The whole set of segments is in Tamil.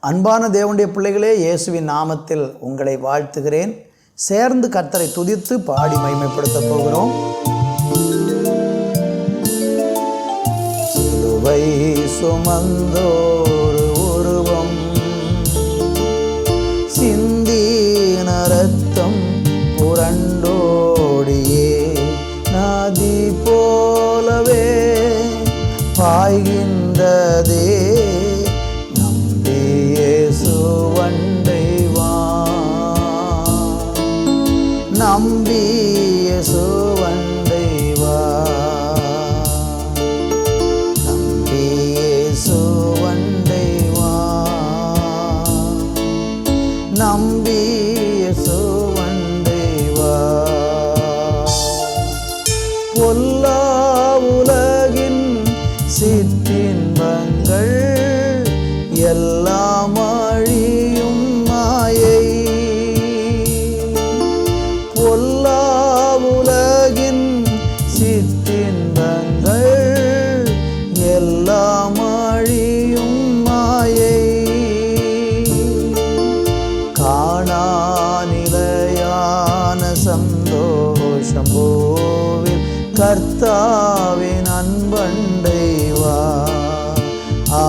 அன்பான தேவனுடைய பிள்ளைகளே இயேசுவின் நாமத்தில் உங்களை வாழ்த்துகிறேன். சேர்ந்து கர்த்தரை துதித்து பாடி மகிமைப்படுத்த போகிறோம். சுமந்தோ பாய்கின்றதே நம்பியே சுவண்டை வா. நம்பிய சுவண்டை வா. நம்பியே சுவண்டை வா. நம்பிய சுவண்டை வா. பொல்லா சிற்றின்பங்கள் எல்லாம் அழியும் மாயை. காணா நிலையான சந்தோஷம் போவில் கர்த்தாவின் அன்பண்டைவா. ஆ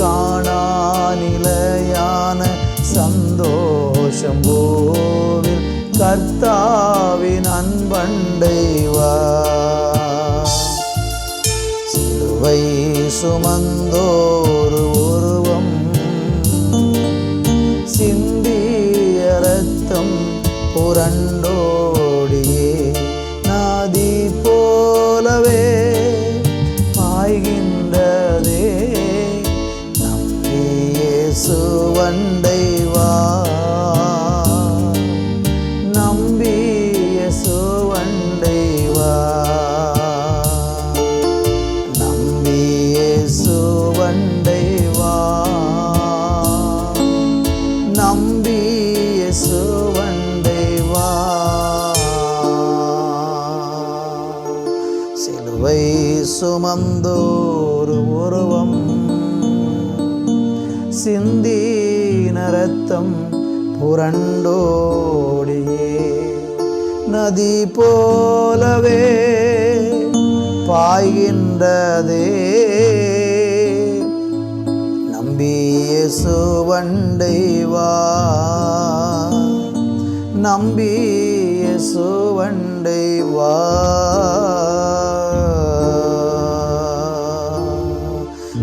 காணா நிலையான சந்தோஷம் போவில் கர்த்தாவின் அன்பண்டை சுமந்தோரு உருவம். சிந்திய ரத்தம் புரண்டோ சிந்தீன ரத்தம் புரண்டோடியே. நதி போலவே பாய்கின்றதே. நம்பிய சுவண்டைவா நம்பிய சுவண்டைவா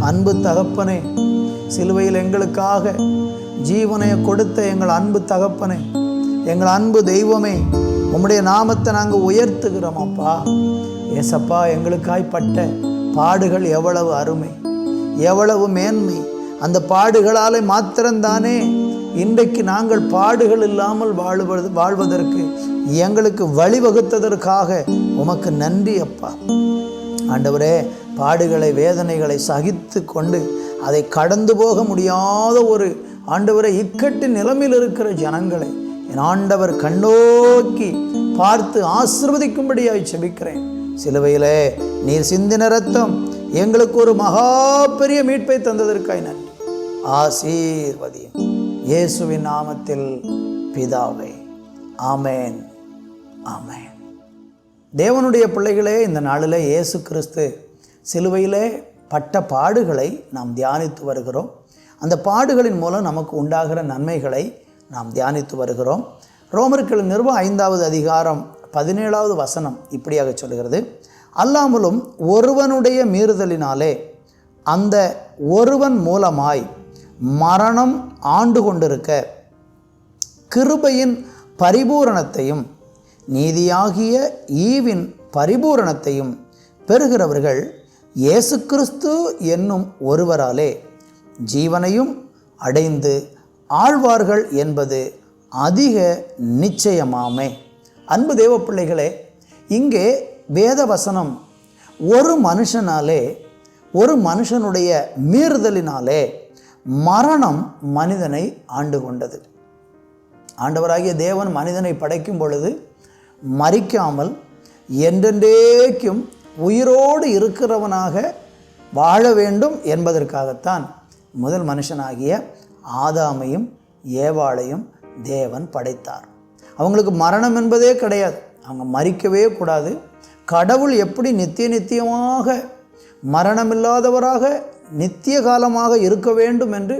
அன்பு தகப்பனே சிலுவையில் எங்களுக்காக ஜீவனை கொடுத்த எங்கள் அன்பு தகப்பனே எங்கள் அன்பு தெய்வமே உம்முடைய நாமத்தை நாங்கள் உயர்த்துகிறோம் அப்பா. ஏசப்பா எங்களுக்காய்ப்பட்ட பாடுகள் எவ்வளவு அருமை எவ்வளவு மேன்மை. அந்த பாடுகளாலே மாத்திரம்தானே இன்றைக்கு நாங்கள் பாடுகள் இல்லாமல் வாழ்வது வாழ்வதற்கு எங்களுக்கு வழிவகுத்ததற்காக உமக்கு நன்றி அப்பா. ஆண்டவரே பாடுகளை வேதனைகளை சகித்து கொண்டு அதை கடந்து போக முடியாத ஒரு ஆண்டவரை இக்கட்டு நிலமில் இருக்கிற ஜனங்களை என் ஆண்டவர் கண்ணோக்கி பார்த்து ஆசிர்வதிக்கும்படியாய் செபிக்கிறேன். சிலுவையிலே நீர் சிந்தின ரத்தம் எங்களுக்கு ஒரு மகா பெரிய மீட்பை தந்ததற்காய் நன்றி. ஆசீர்வதியும். இயேசுவின் நாமத்தில் பிதாவை. ஆமேன். ஆமேன். தேவனுடைய பிள்ளைகளே இந்த நாளில் இயேசு கிறிஸ்து சிலுவையிலே பட்ட பாடுகளை நாம் தியானித்து வருகிறோம். அந்த பாடுகளின் மூலம் நமக்கு உண்டாகிற நன்மைகளை நாம் தியானித்து வருகிறோம். ரோமர்கள் நிறுவ ஐந்தாவது அதிகாரம் பதினேழாவது வசனம் இப்படியாக சொல்கிறது. அல்லாமலும் ஒருவனுடைய மீறுதலினாலே அந்த ஒருவன் மூலமாய் மரணம் ஆண்டு கொண்டிருக்க கிருபையின் பரிபூரணத்தையும் நீதியாகிய ஈவின் பரிபூரணத்தையும் பெறுகிறவர்கள் இயேசு கிறிஸ்து என்னும் ஒருவராலே ஜீவனையும் அடைந்து ஆழ்வார்கள் என்பது அதிக நிச்சயமாமே. அன்பு தேவ பிள்ளைகளே இங்கே வேத வசனம் ஒரு மனுஷனாலே ஒரு மனுஷனுடைய மீறுதலினாலே மரணம் மனிதனை ஆண்டு கொண்டது. ஆண்டவராகிய தேவன் மனிதனை படைக்கும் பொழுது மறிக்காமல் என்றென்றேக்கும் உயிரோடு இருக்கிறவனாக வாழ வேண்டும் என்பதற்காகத்தான் முதல் மனுஷனாகிய ஆதாமையும் ஏவாளையும் தேவன் படைத்தார். அவங்களுக்கு மரணம் என்பதே கிடையாது. அவங்க மறிக்கவே கூடாது. கடவுள் எப்படி நித்திய நித்தியமாக மரணமில்லாதவராக நித்திய காலமாக இருக்க வேண்டும் என்று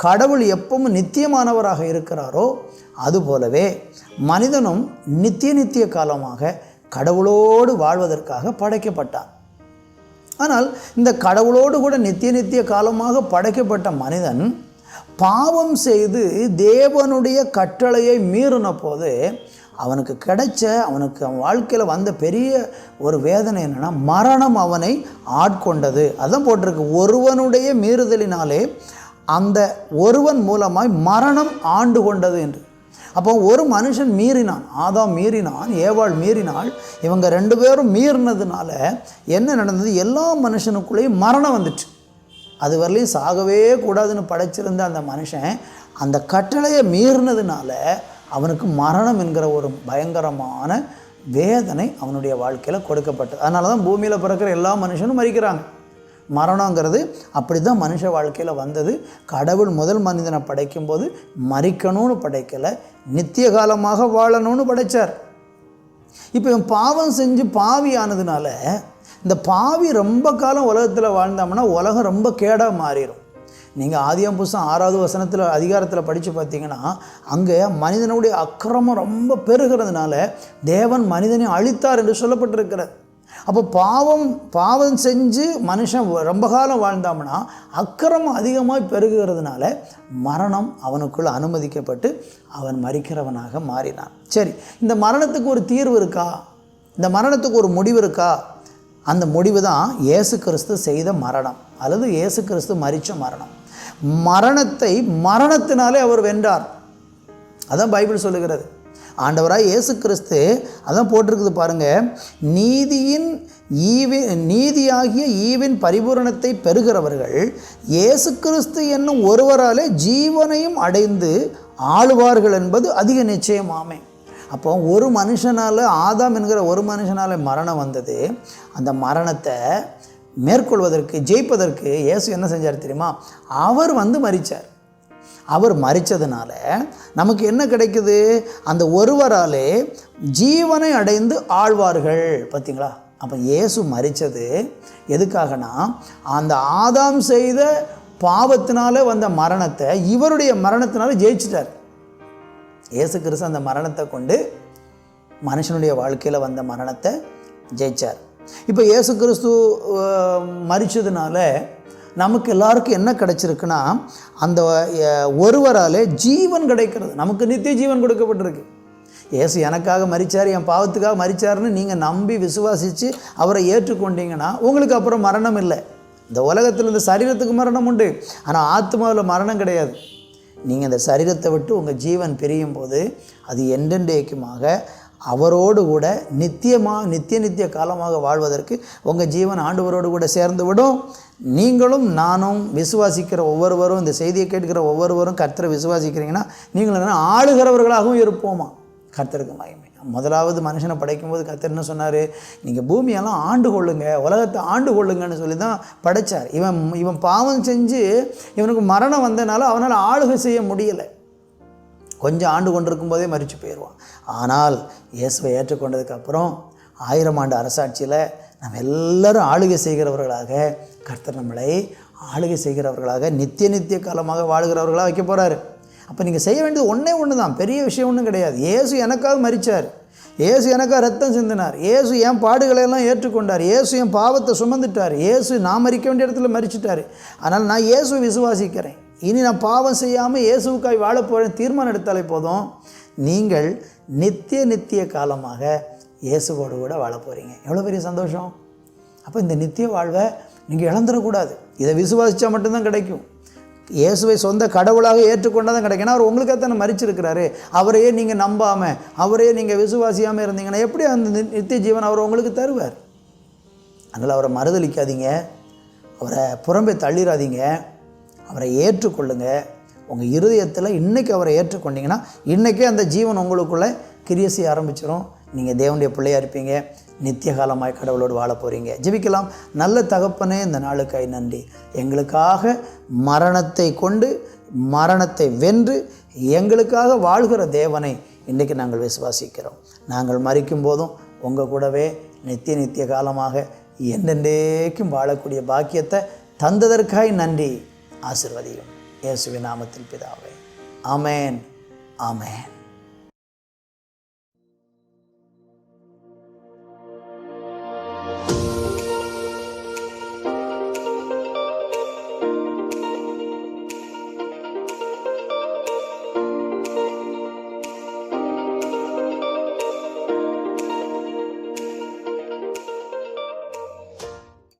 கடவுள் எப்பவும் நித்தியமானவராக இருக்கிறாரோ அதுபோலவே மனிதனும் நித்திய நித்திய காலமாக கடவுளோடு வாழ்வதற்காக படைக்கப்பட்டார் ஆனால் இந்த கடவுளோடு கூட நித்திய நித்திய காலமாக படைக்கப்பட்ட மனிதன் பாவம் செய்து தேவனுடைய கட்டளையை மீறின போது அவனுக்கு கிடைச்ச அவனுக்கு அவன் வாழ்க்கையில் வந்த பெரிய ஒரு வேதனை என்னென்னா மரணம் அவனை ஆட்கொண்டது. அதான் போட்டிருக்கு. ஒருவனுடைய மீறுதலினாலே அந்த ஒருவன் மூலமாய் மரணம் ஆண்டு கொண்டது என்று. அப்போ ஒரு மனுஷன் மீறினான் ஆதாம் மீறினான் ஏவாள் மீறினாள் இவங்க ரெண்டு பேரும் மீறினதுனால என்ன நடந்தது? எல்லா மனுஷனுக்குள்ளேயும் மரணம் வந்துச்சு. அது வரலையும் சாகவே கூடாதுன்னு படைச்சிருந்த அந்த மனுஷன் அந்த கட்டளையை மீறினதுனால அவனுக்கு மரணம் என்கிற ஒரு பயங்கரமான வேதனை அவனுடைய வாழ்க்கையில் கொடுக்கப்பட்டது. அதனால தான் பூமியில் பிறக்கிற எல்லா மனுஷனும் மறிக்கிறாங்க. மரணங்கிறது அப்படி தான் மனுஷ வாழ்க்கையில் வந்தது. கடவுள் முதல் மனிதனை படைக்கும்போது மறிக்கணும்னு படைக்கலை நித்திய காலமாக வாழணும்னு படைச்சார். இப்போ இவன் பாவம் செஞ்சு பாவி ஆனதுனால இந்த பாவி ரொம்ப காலம் உலகத்தில் வாழ்ந்தோம்னா உலகம் ரொம்ப கேடாக மாறிடும் நீங்கள் ஆதியம் புஸ்தம் ஆறாவது வசனத்தில் அதிகாரத்தில் படித்து பார்த்தீங்கன்னா அங்கே மனிதனுடைய அக்கிரமம் ரொம்ப பெருகிறதுனால தேவன் மனிதனை அழித்தார் என்று சொல்லப்பட்டிருக்கிறது. அப்போ பாவம் பாவம் செஞ்சு மனுஷன் ரொம்ப காலம் வாழ்ந்தாம்னா அக்கிரமம் அதிகமாக பெருகுகிறதுனால மரணம் அவனுக்குள் அனுமதிக்கப்பட்டு அவன் மறிக்கிறவனாக மாறினான். சரி இந்த மரணத்துக்கு ஒரு தீர்வு இருக்கா? இந்த மரணத்துக்கு ஒரு முடிவு இருக்கா? அந்த முடிவு தான் இயேசு கிறிஸ்து செய்த மரணம் அல்லது இயேசு கிறிஸ்து மறித்த மரணம். மரணத்தை மரணத்தினாலே அவர் வென்றார். அதான் பைபிள் சொல்லுகிறது. ஆண்டவராக இயேசு கிறிஸ்து அதான் போட்டிருக்குது பாருங்கள் நீதியின் ஈவி நீதியாகிய ஈவின் பரிபூரணத்தை பெறுகிறவர்கள் இயேசு கிறிஸ்து என்னும் ஒருவராலே ஜீவனையும் அடைந்து ஆளுவார்கள் என்பது அதிக நிச்சயமாமே. அப்போ ஒரு மனுஷனால் ஆதாம் என்கிற ஒரு மனுஷனால் மரணம் வந்தது. அந்த மரணத்தை மேற்கொள்வதற்கு ஜெயிப்பதற்கு இயேசு என்ன செஞ்சார் தெரியுமா? அவர் வந்து மறிச்சார் அவர் மறித்ததுனால நமக்கு என்ன கிடைக்குது? அந்த ஒருவராலே ஜீவனை அடைந்து ஆழ்வார்கள். பார்த்தீங்களா அப்போ இயேசு மறித்தது எதுக்காகனா அந்த ஆதாம் செய்த பாவத்தினால வந்த மரணத்தை இவருடைய மரணத்தினால ஜெயிச்சிட்டார். இயேசு கிறிஸ்து அந்த மரணத்தை கொண்டு மனுஷனுடைய வாழ்க்கையில் வந்த மரணத்தை ஜெயிச்சார். இப்போ இயேசு கிறிஸ்து அஹ், நமக்கு எல்லாருக்கும் என்ன கிடைச்சிருக்குன்னா அந்த ஒருவரால் ஒருவராலே ஜீவன் கிடைக்கிறது. நமக்கு நித்திய ஜீவன் கொடுக்கப்பட்டிருக்கு. இயேசு எனக்காக மரிச்சார் என் பாவத்துக்காக மரிச்சாருன்னு நீங்கள் நம்பி விசுவாசித்து அவரை ஏற்றுக்கொண்டீங்கன்னா உங்களுக்கு அப்புறம் மரணம் இல்லை. இந்த உலகத்தில் இந்த சரீரத்துக்கு மரணம் உண்டு. ஆனால் ஆத்மாவில் மரணம் கிடையாது. நீங்கள் இந்த சரீரத்தை விட்டு உங்கள் ஜீவன் பிரியும் போது அது என்றென்றைக்குமாக அவரோடு கூட நித்தியமாக நித்திய நித்திய காலமாக வாழ்வதற்கு உங்கள் ஜீவன் ஆண்டவரோடு கூட சேர்ந்து விடும் நீங்களும் நானும் விசுவாசிக்கிற ஒவ்வொருவரும் இந்த செய்தியை கேட்கிற ஒவ்வொருவரும் கர்த்தரை விசுவாசிக்கிறீங்கன்னா நீங்கள் ஆளுகிறவர்களாகவும் இருப்போமா? கர்த்தருக்கு மகிமை. முதலாவது மனுஷனை படைக்கும்போது கத்தர் என்ன சொன்னார்? நீங்கள் பூமியெல்லாம் ஆண்டு கொள்ளுங்க உலகத்தை ஆண்டு கொள்ளுங்கன்னு சொல்லி தான் படைச்சார். இவன் இவன் பாவம் செஞ்சு இவனுக்கு மரணம் வந்தனால அவனால் ஆளுகை செய்ய முடியலை. கொஞ்சம் ஆண்டு கொண்டிருக்கும் போதே மறித்து போயிடுவான் ஆனால் இயேசுவை ஏற்றுக்கொண்டதுக்கப்புறம் ஆயிரம் ஆண்டு அரசாட்சியில் நம்ம எல்லாரும் ஆளுகை செய்கிறவர்களாக கர்த்தர் நம்மளை ஆளுகை செய்கிறவர்களாக நித்திய நித்திய காலமாக வாழ்கிறவர்களாக வைக்க போகிறாரு அப்போ நீங்கள் செய்ய வேண்டியது ஒன்றே ஒன்று தான் பெரிய விஷயம் ஒன்றும் கிடையாது. ஏசு எனக்காக மறிச்சார் இயேசு எனக்காக ரத்தம் சிந்தினார். இயேசு என் பாடுகளை எல்லாம் ஏற்றுக்கொண்டார். இயேசு என் பாவத்தை சுமந்துட்டார். இயேசு நான் மறிக்க வேண்டிய இடத்துல மறிச்சிட்டார் அதனால் நான் இயேசு விசுவாசிக்கிறேன். இனி நான் பாவம் செய்யாமல் இயேசுக்காய் வாழப்போகிறேன் தீர்மானம் எடுத்தாலே போதும். நீங்கள் நித்திய நித்திய காலமாக இயேசுவோடு கூட வாழ போகிறீங்க எவ்வளோ பெரிய சந்தோஷம். அப்போ இந்த நித்திய வாழ்வை நீங்கள் இழந்துடக்கூடாது. இதை விசுவாசித்தா மட்டும்தான் கிடைக்கும். இயேசுவை சொந்த கடவுளாக ஏற்றுக்கொண்டால் தான் கிடைக்கும் அவர் உங்களுக்காக தானே மறிச்சிருக்கிறாரு. அவரையே நீங்கள் நம்பாமல் அவரையே நீங்கள் விசுவாசியாமல் இருந்தீங்கன்னா எப்படி அந்த நித்திய ஜீவன் அவர் உங்களுக்கு தருவார்? அதனால் அவரை மறுதளிக்காதீங்க அவரை புறம்பே தள்ளிடாதீங்க அவரை ஏற்றுக்கொள்ளுங்க. உங்கள் இருதயத்தில் இன்றைக்கி அவரை ஏற்றுக்கொண்டீங்கன்னா இன்றைக்கே அந்த ஜீவன் உங்களுக்குள்ளே கிரிய செய்ய ஆரம்பிச்சிடும் நீங்கள் தேவனுடைய பிள்ளையாக இருப்பீங்க. நித்திய காலமாய் கடவுளோடு வாழ போகிறீங்க ஜெபிக்கலாம். நல்ல தகப்பனே இந்த நாளுக்காய் நன்றி. எங்களுக்காக மரணத்தை கொண்டு மரணத்தை வென்று எங்களுக்காக வாழ்கிற தேவனை இன்றைக்கு நாங்கள் விசுவாசிக்கிறோம். நாங்கள் மறிக்கும் போதும் உங்கள் கூடவே நித்திய நித்திய காலமாக என்றென்றேக்கும் வாழக்கூடிய பாக்கியத்தை தந்ததற்காய் நன்றி. ஆசிர்வதியும். இயேசுவின் நாமத்தில் பிதாவே. அமேன் அமேன்